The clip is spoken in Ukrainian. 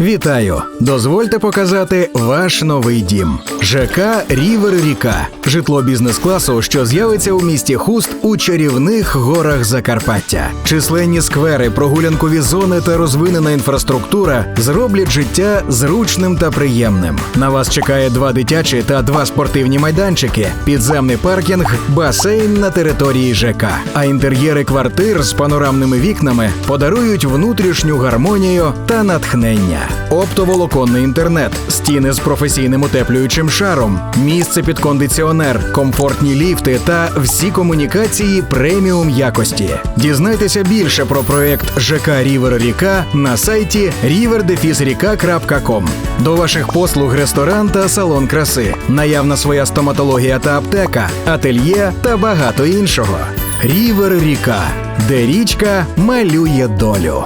Вітаю! Дозвольте показати ваш новий дім. ЖК Рівер Ріка. Житло бізнес-класу, що з'явиться у місті Хуст у чарівних горах Закарпаття. Численні сквери, прогулянкові зони та розвинена інфраструктура зроблять життя зручним та приємним. На вас чекає два дитячі та два спортивні майданчики, підземний паркінг, басейн на території ЖК. А інтер'єри квартир з панорамними вікнами подарують внутрішню гармонію та натхнення. Оптоволоконний інтернет, стіни з професійним утеплюючим шаром, місце під кондиціонер, комфортні ліфти та всі комунікації преміум якості. Дізнайтеся більше про проект ЖК Рівер Ріка на сайті riverdefisrika.com. До ваших послуг ресторан та салон краси, наявна своя стоматологія та аптека, ательє та багато іншого. Рівер Ріка, де річка малює долю.